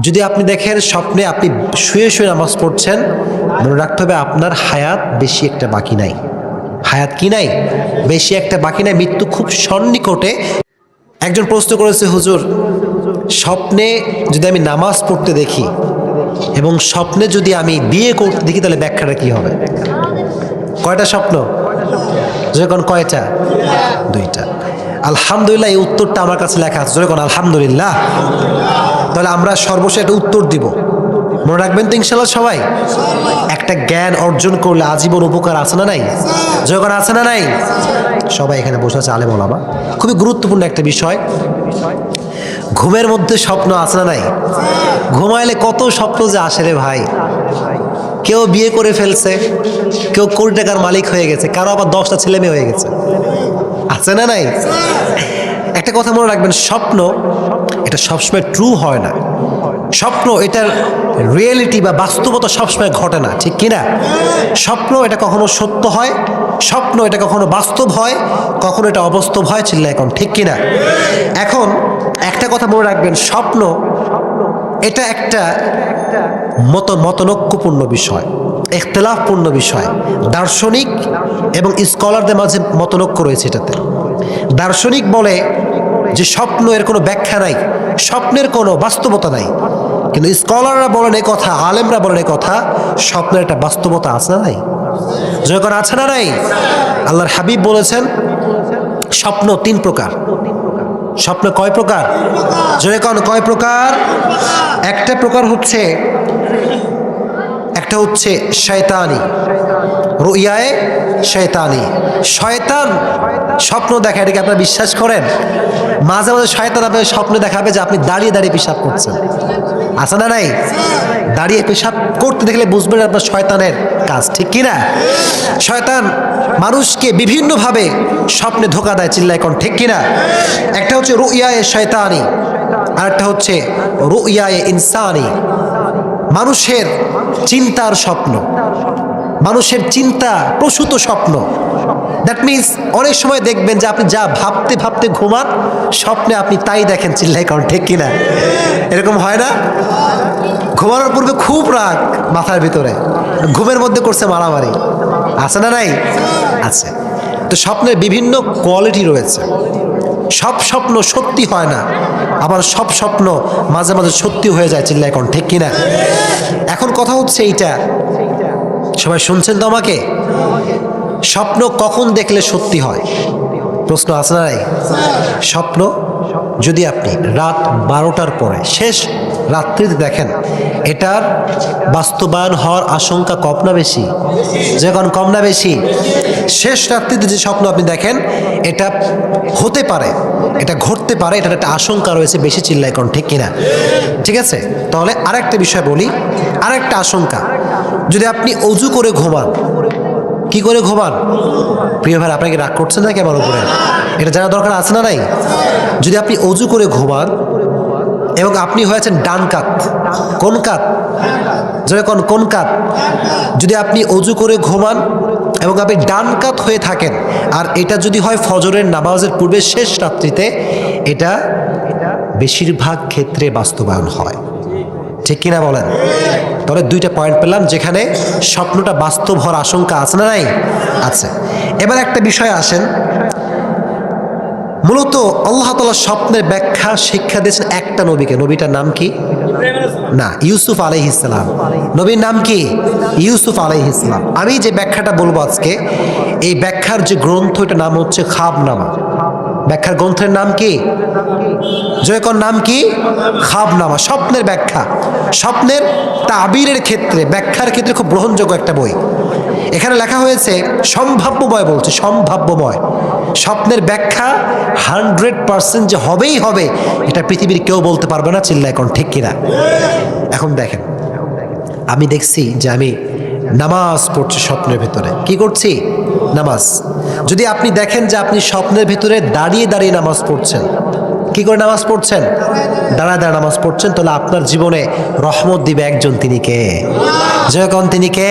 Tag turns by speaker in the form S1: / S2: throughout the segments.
S1: যদি আপনি দেখেন স্বপ্নে আপনি শুয়ে শুয়ে নামাজ পড়ছেন, মনে রাখতে হবে আপনার হায়াত বেশি একটা বাকি নাই। হায়াত কি নাই? বেশি একটা বাকি নাই। মৃত্যু খুব সন্নিকটে। একজন প্রশ্ন করেছে, হুজুর, স্বপ্নে যদি আমি নামাজ পড়তে দেখি এবং স্বপ্নে যদি আমি বিয়ে করতে দেখি, তাহলে ব্যাখ্যাটা কি হবে? কয়টা স্বপ্ন? যখন কয়টা? দুইটা। আলহামদুলিল্লাহ, এই উত্তরটা আমার কাছে লেখা আছে। যখন আলহামদুলিল্লাহ। তাহলে আমরা সর্বশেষ একটা উত্তর দিব। মনে রাখবেন তো ইনশাল্লাহ সবাই? একটা জ্ঞান অর্জন করলে আজীবন উপকার আছে না নাই? যখন আছে না নাই? সবাই এখানে বসে আছে আলেম ওলামা। খুবই গুরুত্বপূর্ণ একটা বিষয়। ঘুমের মধ্যে স্বপ্ন আছে না নাই? ঘুমাইলে কত স্বপ্ন যে আসে রে ভাই। কেউ বিয়ে করে ফেলছে, কেউ কোটি টাকার মালিক হয়ে গেছে, কারও আবার দশটা ছেলে মেয়ে হয়ে গেছে। আছে না নাই? একটা কথা মনে রাখবেন, স্বপ্ন এটা সবসময় ট্রু হয় না। স্বপ্ন এটার রিয়েলিটি বা বাস্তবতা সবসময় ঘটে না, ঠিক কিনা? স্বপ্ন এটা কখনো সত্য হয়, স্বপ্ন এটা কখনো বাস্তব হয়, কখনো এটা অবাস্তব হয় চিল্লা এখন ঠিক কিনা? এখন একটা কথা মনে রাখবেন, স্বপ্ন এটা একটা মত মতনৈক্যপূর্ণ বিষয় এখতলাফপূর্ণ বিষয়, দার্শনিক এবং স্কলারদের মাঝে মতনৈক্য রয়েছে এটাতে। দার্শনিক বলে যে স্বপ্ন এর কোনো ব্যাখ্যা নাই, স্বপ্নের কোনো বাস্তবতা নাই। কিন্তু স্কলাররা বলেন এই কথা, আলেমরা বলেন এই কথা, স্বপ্নের একটা বাস্তবতা আছে না নাই? যখন আছে না নাই? আল্লাহর হাবিব বলেছেন, স্বপ্ন তিন প্রকার। স্বপ্ন কয় প্রকার? কন, কয় প্রকার? একটা প্রকার হচ্ছে, একটা হচ্ছে শয়তানি। রুইয়ায় শয়তানি। শয়তান স্বপ্ন দেখা এটাকে আপনারা বিশ্বাস করেন? মাঝে মাঝে শয়তান আপনার স্বপ্ন দেখাবে যে আপনি দাঁড়িয়ে দাঁড়িয়ে পেশাব করছেন। আছে না নাই? দাঁড়িয়ে পেশাব করতে দেখলে বুঝবেন আপনার শয়তানের কাজ, ঠিক কি না শয়তান মানুষকে বিভিন্নভাবে স্বপ্নে ধোকা দেয়, চিল্লায় কোন ঠিক কিনা? একটা হচ্ছে রুইয়ায়ে শয়তানি আর একটা হচ্ছে রুইয়ায়ে ইনসানি। মানুষের চিন্তার স্বপ্ন, মানুষের চিন্তা প্রসূত স্বপ্ন। দ্যাট মিন্স অনেক সময় দেখবেন যে আপনি যা ভাবতে ভাবতে ঘুমান, স্বপ্নে আপনি তাই দেখেন চিল্লাই কারণ ঠিক কিনা। এরকম হয় না? ঘুমানোর পূর্বে খুব রাগ মাথার ভিতরে। ঘুমের মধ্যে করছে মারামারি। আছে না নাই? আছে। তো স্বপ্নের বিভিন্ন কোয়ালিটি রয়েছে। সব স্বপ্ন সত্যি হয় না। আবার সব স্বপ্ন মাঝে মাঝে সত্যি হয়ে যায় চিল্লা এখন ঠিক কিনা। এখন কথা হচ্ছে এইটা। সবাই শুনছেন তো আমাকে? স্বপ্ন কখন দেখলে সত্যি হয়? প্রশ্ন আছে না স্বপ্ন যদি আপনি রাত বারোটার পরে, শেষ রাত্রিতে দেখেন, এটার বাস্তবায়ন হওয়ার আশঙ্কা কম না বেশি? যখন কম না বেশি। শেষ রাত্রিতে যে স্বপ্ন আপনি দেখেন, এটা হতে পারে, এটা ঘটতে পারে, এটার একটা আশঙ্কা রয়েছে, বেশি চিল্লাই কোন ঠিক কিনা? ঠিক আছে? তাহলে আরেকটা বিষয় বলি, আরেকটা আশঙ্কা। যদি আপনি অজু করে ঘুমান কি করে ঘুমান? প্রিয় ভাই, আপনাকে রাগ করছেন নাকি আমার উপরে? এটা জানা দরকার আছে না নাই? যদি আপনি অজু করে ঘুমান, এবং আপনি হয়েছেন ডান কাত, কোন কাত? যদি কোন কোন কাত? যদি আপনি অজু করে ঘুমান, এবং আপনি ডান কাত হয়ে থাকেন, আর এটা যদি হয় ফজরের নামাজের পূর্বে শেষ রাত্রিতে, এটা বেশিরভাগ ক্ষেত্রে বাস্তবায়ন হয়। ঠিক কিনা বলেন? তাহলে দুইটা পয়েন্ট পেলাম যেখানে স্বপ্নটা বাস্তব হওয়ার আশঙ্কা আছে না নাই? আছে। এবার একটা বিষয় আসেন। মূলত আল্লাহ তালা স্বপ্নের ব্যাখ্যা, শিক্ষা দিয়েছেন একটা নবীকে। নবীটার নাম কি? না, ইউসুফ আলহ ইসলাম নবীর নাম কি? ইউসুফ আলহ ইসলাম আমি যে ব্যাখ্যাটা বলব আজকে, এই ব্যাখ্যার যে গ্রন্থ, এটার নাম হচ্ছে খাবনামা। ব্যাখ্যার গ্রন্থের নাম কি? জয়কর নাম কি? খাবনামা, স্বপ্নের ব্যাখ্যা। স্বপ্নের তাবিরের ক্ষেত্রে, ব্যাখ্যার ক্ষেত্রে খুব গ্রহণযোগ্য একটা বই। এখানে লেখা হয়েছে, সম্ভাব্যময় বলছে, সম্ভাব্যময়। স্বপ্নের ব্যাখ্যা হান্ড্রেড পার্সেন্ট যে হবেই হবে, এটা পৃথিবীর কেউ বলতে পারবে না চিল্লা এখন ঠিক কিনা। এখন দেখেন, আমি দেখছি যে আমি নামাজ পড়ছি স্বপ্নের ভেতরে। কি করছি? নামাজ। যদি আপনি দেখেন যে আপনি স্বপ্নের ভিতরে দাঁড়িয়ে দাঁড়িয়ে নামাজ পড়ছেন, কি করে নামাজ পড়ছেন? দাঁড়ায় দাঁড়া নামাজ পড়ছেন, তাহলে আপনার জীবনে রহমত দিবে একজন তিনি কে? যখন তিনি কে?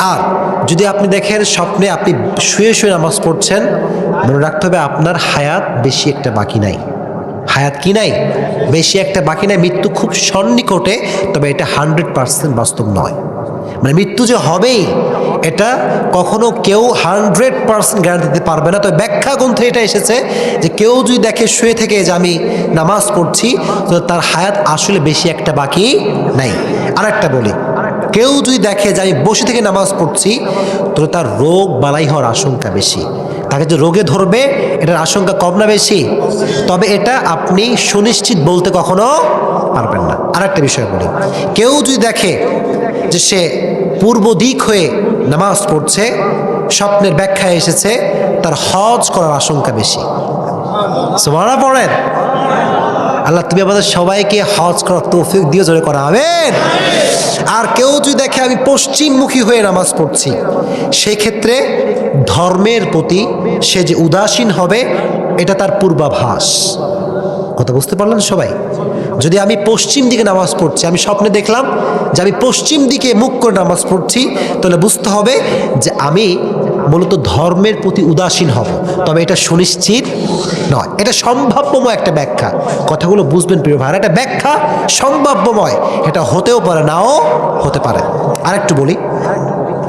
S1: আর যদি আপনি দেখেন স্বপ্নে আপনি শুয়ে শুয়ে নামাজ পড়ছেন, মনে রাখতে হবে আপনার হায়াত বেশি একটা বাকি নাই। হায়াত কি নাই? বেশি একটা বাকি নাই। মৃত্যু খুব সন্নিকটে, তবে এটা হান্ড্রেড পার্সেন্ট বাস্তব নয়। মানে মৃত্যু যে হবেই এটা কখনো কেউ হান্ড্রেড পার্সেন্ট গ্যারান্টি দিতে পারবে না। তো ব্যাখ্যা গ্রন্থে এটা এসেছে যে কেউ যদি দেখে, শুয়ে থেকে যে আমি নামাজ পড়ছি, তো তার হায়াত আসলে বেশি একটা বাকি নাই। আর একটা বলি, কেউ যদি দেখে যে আমি বসে থেকে নামাজ পড়ছি, তো তার রোগ বালাই হওয়ার আশঙ্কা বেশি। তাকে যে রোগে ধরবে, এটার আশঙ্কা কম না বেশি। তবে এটা আপনি সুনিশ্চিত বলতে কখনো পারবেন না। আর একটা বিষয় বলি, কেউ যদি দেখে যে সে পূর্ব দিক হয়ে নামাজ পড়ছে, স্বপ্নের ব্যাখ্যায় এসেছে, তার হজ করার আশঙ্কা বেশি। সুবহানাল্লাহ পড়েন। আল্লাহ, তুমি আমাদের সবাইকে হজ করার তৌফিক দিয়ে জোরে করা হবে আর কেউ যদি দেখে আমি পশ্চিমমুখী হয়ে নামাজ পড়ছি, সেক্ষেত্রে ধর্মের প্রতি সে যে উদাসীন হবে, এটা তার পূর্বাভাস। কথা বুঝতে পারলেন সবাই? যদি আমি পশ্চিম দিকে নামাজ পড়ছি, আমি স্বপ্নে দেখলাম যে আমি পশ্চিম দিকে মুখ করে নামাজ পড়ছি, তাহলে বুঝতে হবে যে আমি মূলত ধর্মের প্রতি উদাসীন হব। তবে এটা সুনিশ্চিত নয়। এটা সম্ভাব্যময় একটা ব্যাখ্যা। কথাগুলো বুঝবেন প্রিয় ভাই একটা ব্যাখ্যা সম্ভাব্যময়। এটা হতেও পারে, নাও হতে পারে। আরেকটু বলি।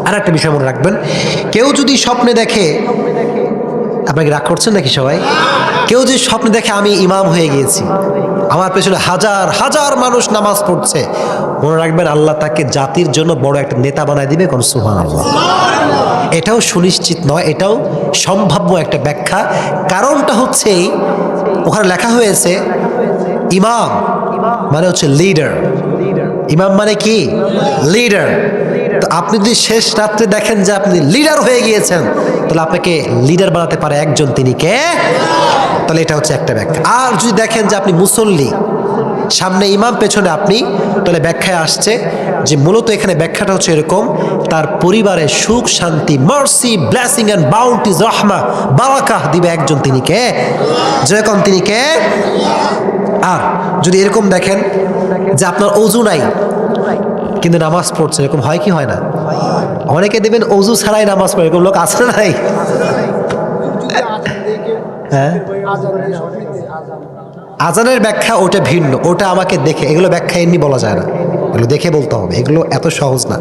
S1: আর একটা বিষয় মনে রাখবেন। কেউ যদি স্বপ্নে দেখে, আপনাকে রাগ করছেন নাকি সবাই? কেউ যদি স্বপ্নে দেখে আমি ইমাম হয়ে গিয়েছি আমার পেছনে হাজার হাজার মানুষ নামাজ পড়ছে। মনে রাখবেন আল্লাহ তাকে জাতির জন্য বড় একটা নেতা বানায় দিবে কোন সুহান আল্লাহ এটাও সুনিশ্চিত নয়, এটাও সম্ভাব্য একটা ব্যাখ্যা। কারণটা হচ্ছে ওখানে লেখা হয়েছে, ইমাম মানে হচ্ছে লিডার ইমাম মানে কি? লিডার আপনি যদি শেষ রাত্রে দেখেন যে আপনি লিডার হয়ে গিয়েছেন, তাহলে আপনাকে লিডার বানাতে পারে একজন তিনি কে? তাহলে এটা হচ্ছে একটা ব্যাখ্যা। আর যদি দেখেন যে আপনি মুসল্লি, সামনে ইমাম, পেছনে আপনি, তাহলে ব্যাখ্যায় আসছে যে মূলত এখানে ব্যাখ্যাটা হচ্ছে এরকম, তার পরিবারে সুখ, শান্তি মার্সি ব্লেসিং অ্যান্ড বাউন্টিজ রহমা, বারাকাহ দিবে একজন তিনি কে? যেরকম তিনি কে? আর যদি এরকম দেখেন যে আপনার অজু নাই কিন্তু নামাজ পড়ছে, এরকম হয় কি হয় না? অনেকে দেবেন অজু ছাড়াই নামাজ পড়ে, এরকম লোক না নাই? হ্যাঁ? আজানের ব্যাখ্যা ওটা ভিন্ন, ওটা আমাকে দেখে, এগুলো ব্যাখ্যা এমনি বলা যায় না। এগুলো দেখে বলতে হবে, এগুলো এত সহজ না।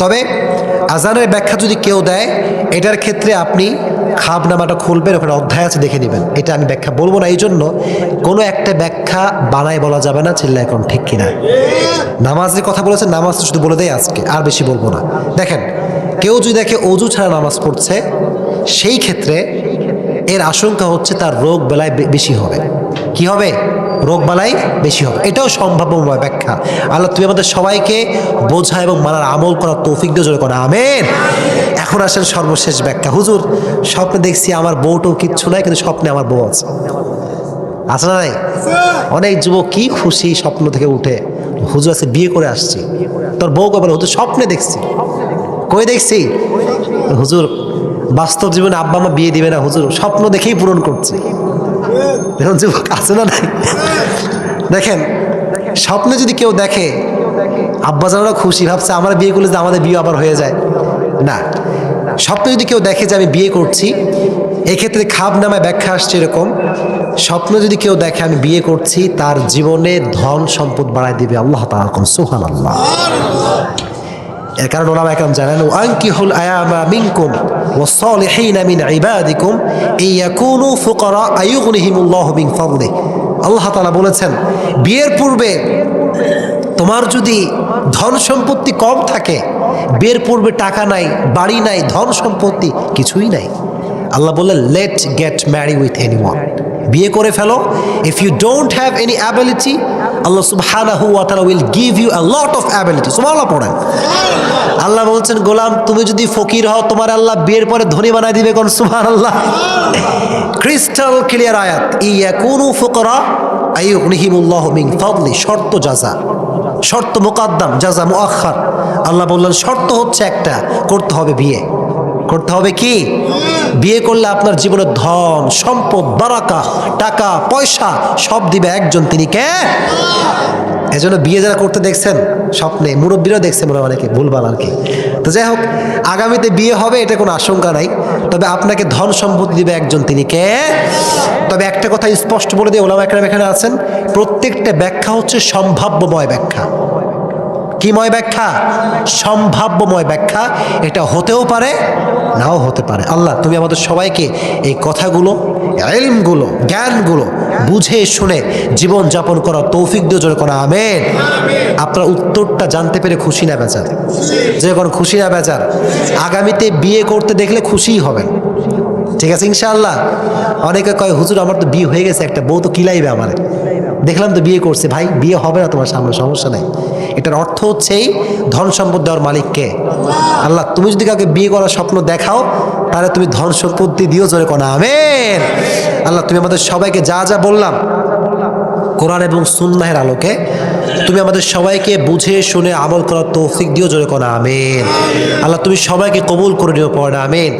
S1: তবে আজানের ব্যাখ্যা যদি কেউ দেয়, এটার ক্ষেত্রে আপনি খাবনামাটা খুলবেন, ওখানে অধ্যায় আছে, দেখে নেবেন। এটা আমি ব্যাখ্যা বলব না এই জন্য কোনো একটা ব্যাখ্যা বানায় বলা যাবে না চিল্লা এখন ঠিক কিনা। নামাজের কথা বলেছে নামাজ শুধু বলে দেয় আজকে, আর বেশি বলব না। দেখেন, কেউ যদি দেখে অজু ছাড়া নামাজ পড়ছে, সেই ক্ষেত্রে এর আশঙ্কা হচ্ছে তার রোগ বেলায় বেশি হবে। কি হবে? রোগ বালাই বেশি হবে। এটাও সম্ভাব্যময় ব্যাখ্যা আল্লাহ তুমি আমাদের সবাইকে বোঝা এবং মানার আমল করার তৌফিক দিয়ে করা, আমেন। এখন আসেন সর্বশেষ ব্যাখ্যা। হুজুর, স্বপ্নে দেখছি আমার বউটাও কিচ্ছু নাই, কিন্তু স্বপ্নে আমার বউ আছে। আছে না নাই? অনেক যুবক কি খুশি স্বপ্ন থেকে উঠে, হুজুর আছে, বিয়ে করে আসছি। তোর বউ কবে? হুজুর, স্বপ্নে দেখছি। কই দেখছি? হুজুর, বাস্তব জীবনে আব্বা মা বিয়ে দিবে না, হুজুর, স্বপ্ন দেখেই পূরণ করছে। দেখুন, যুবক আছে না নাই? দেখেন, স্বপ্নে যদি কেউ দেখে আব্বা জানারা খুশি, ভাবছে আমার বিয়ে করলে যে আমাদের বিয়ে আবার হয়ে যায়। না। স্বপ্নে যদি কেউ দেখে যে আমি বিয়ে করছি, এক্ষেত্রে খাব নামায় ব্যাখ্যা আসছে এরকম, স্বপ্ন যদি কেউ দেখে আমি বিয়ে করছি, তার জীবনে ধন সম্পদ বাড়ায় দিবে আল্লাহ কোন সুহান আল্লাহ এর কারণ ওলামা একরাম জানেন আনকিহুল আয়ামা মিনকুম ও ওয়াসসালিহিনা মিন ইবাদিকুম ইয়াকুনু ফুকারা আয়ুগনিহিমুল্লাহু মিন ফাদলি আল্লাহ তাআলা বলেছেন, বিয়ের পূর্বে তোমার যদি ধন সম্পত্তি কম থাকে, বিয়ের পূর্বে টাকা নাই, বাড়ি নাই, ধন সম্পত্তি কিছুই নাই। আল্লাহ বললেন let get marry with any বিয়ে করে ফেলো। If you don't have any ability Allah সুবহানাহু ওয়া তাআলা will give you a lot of ability সুবহানাল্লাহ পড়েন। আল্লাহ বলছেন, গোলাম, তুমি যদি ফকির হও, তোমার আল্লাহ বিয়ের পরে ধনী বানাই দিবে কোন? সুবহানাল্লাহ। ক্রিস্টাল ক্লিয়ার আয়াত। ইয়াকুনু ফুকরা, আইয়ুগনিহিমুল্লাহ মিন ফাদলি। শর্ত জাযা শর্ত মুকাদ্দাম জাযা মুআখার আল্লাহ বললেন, শর্ত হচ্ছে একটা, করতে হবে বিয়ে। করতে হবে কি? বিয়ে করলে আপনার জীবনের ধন, সম্পদ, বারাকা, টাকা, পয়সা সব দিবে একজন। তিনি কে? এজন্য বিয়ে যারা করতে দেখছেন, স্বপ্নে, মুরব্বীরাও দেখছে মনে অনেকে ভুলভাল আর কি। তো যাই হোক, আগামীতে বিয়ে হবে, এটা কোনো আশঙ্কা নাই। তবে আপনাকে ধন সম্পত্তি দিবে একজন। তিনি কে? তবে একটা কথা স্পষ্ট বলে দিয়ে ওলামা একরাম এখানে আছেন, প্রত্যেকটা ব্যাখ্যা হচ্ছে সম্ভাব্যময় ব্যাখ্যা। কিময় ব্যাখ্যা? সম্ভাব্যময় ব্যাখ্যা। এটা হতেও পারে, নাও হতে পারে। আল্লাহ, তুমি আমাদের সবাইকে এই কথাগুলো, এলমগুলো, জ্ঞানগুলো বুঝে শুনে জীবন যাপন করার তৌফিক দিয়ে জোরে করা আমেন। আপনার উত্তরটা জানতে পেরে খুশি না, বেচার। যে কোনো, খুশি না, বেচার। আগামীতে বিয়ে করতে দেখলে খুশিই হবেন। ঠিক আছে, ইনশাআল্লাহ? অনেকে কয়, হুজুর, আমার তো বিয়ে হয়ে গেছে, একটা বউ তো কিলাইবে আমার। দেখলাম তো বিয়ে করছে। ভাই, বিয়ে হবে না তোমার সামনে, সমস্যা নেই। এটার অর্থ হচ্ছেই ধন সম্পদ দেওয়ার মালিককে। আল্লাহ, তুমি যদি কাউকে বিয়ে করার স্বপ্ন দেখাও, তাহলে তুমি ধন সম্পত্তি দিও জোরে কোনা, আমেন। আল্লাহ, তুমি আমাদের সবাইকে যা যা বললাম, কোরআন এবং সুন্নাহের আলোকে, তুমি আমাদের সবাইকে বুঝে শুনে আমল করার তৌফিক দিও জোরে কোনা, আমেন। আল্লাহ, তুমি সবাইকে কবুল করে নিও পড়া আমেন।